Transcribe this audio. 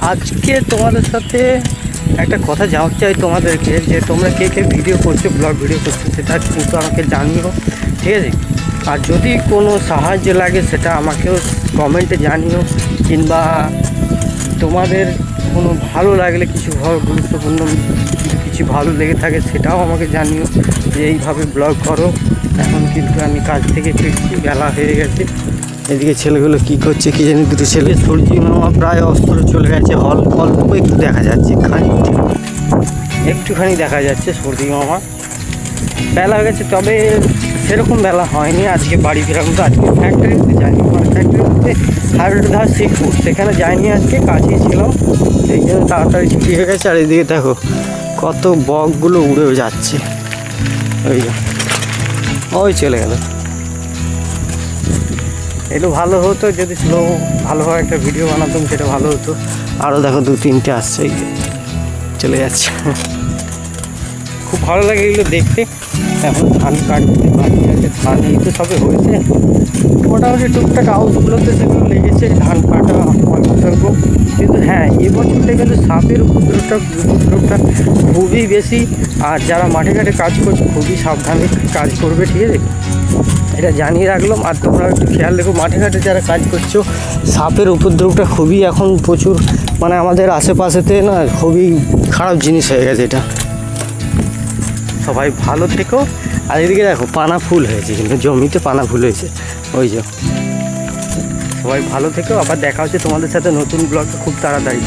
আজকে তোমাদের সাথে একটা কথা জানতে চাই তোমাদেরকে, যে তোমরা কে কে ভিডিও করছ ব্লগ ভিডিও করছ, সেটা কিন্তু আমাকে জানিও, ঠিক আছে? আর যদি কোনো সাহায্য লাগে, সেটা আমাকেও কমেন্টে জানিও, কিংবা তোমাদের কোনো ভালো লাগলে, কিছু গুরুত্বপূর্ণ, কিছু ভালো লেগে থাকে, সেটাও আমাকে জানিও, যে এইভাবে ব্লগ করো। এখন কিন্তু আমি কাজ থেকে ফিরছি, বেলা হয়ে গেছে। এদিকে ছেলেগুলো কি করছে কি জানি, দুটো ছেলে সূর্যি মামা প্রায় অস্ত্র চলে গেছে অল্প অল্প একটু দেখা যাচ্ছে খানিকটা একটুখানি দেখা যাচ্ছে সর্দি মামা। বেলা হয়ে গেছে, তবে সেরকম বেলা হয়নি, আজকে বাড়ি ফেরাম তো আজকে ফ্যাক্টরিতে যাইনি আমার ফ্যাক্টরিতে হাইরোড ধার শিখপুর সেখানে যাইনি আজকে, কাছেই ছিলাম এই জন্য তাড়াতাড়ি ছুটি হয়ে গেছে, আর এদিকে দেখো কত বকগুলো উড়েও যাচ্ছে। ওই ওই চলে গেল। একটু ভালো হতো, যদি স্লো ভালোভাবে একটা ভিডিও বানাতাম, সেটা ভালো হতো। আরও দেখো দু তিনটে আসছে চলে যাচ্ছে। খুব ভালো লাগে এগুলো দেখতে। এখন ধান কাটতে বাকি আছে, ধান এই তো সবে হয়েছে। মোটামুটি টুকটাক হাউসগুলোতে সেগুলো লেগেছে, ধান কাটা অল্প কিন্তু হ্যাঁ এবছরটা কিন্তু সাপের উপদ্রবটা উপদ্রবটা খুবই বেশি। আর যারা মাঠে ঘাটে কাজ করছে, খুবই সাবধানে কাজ করবে, ঠিক আছে? এটা জানিয়ে রাখলাম। আর তোমরা একটু খেয়াল রেখো, মাঠে ঘাটে যারা কাজ করছ, সাপের উপদ্রবটা খুবই এখন প্রচুর মানে আমাদের আশেপাশেতে না খুবই খারাপ জিনিস হয়ে গেছে এটা। সবাই ভালো থেকো। আর এদিকে দেখো, পানা ফুল হয়েছে, কিন্তু জমিতে পানা ফুল হয়েছে। ওই যে। সবাই ভালো থেকো, আবার দেখা হচ্ছে তোমাদের সাথে নতুন ব্লগটা খুব তাড়াতাড়ি।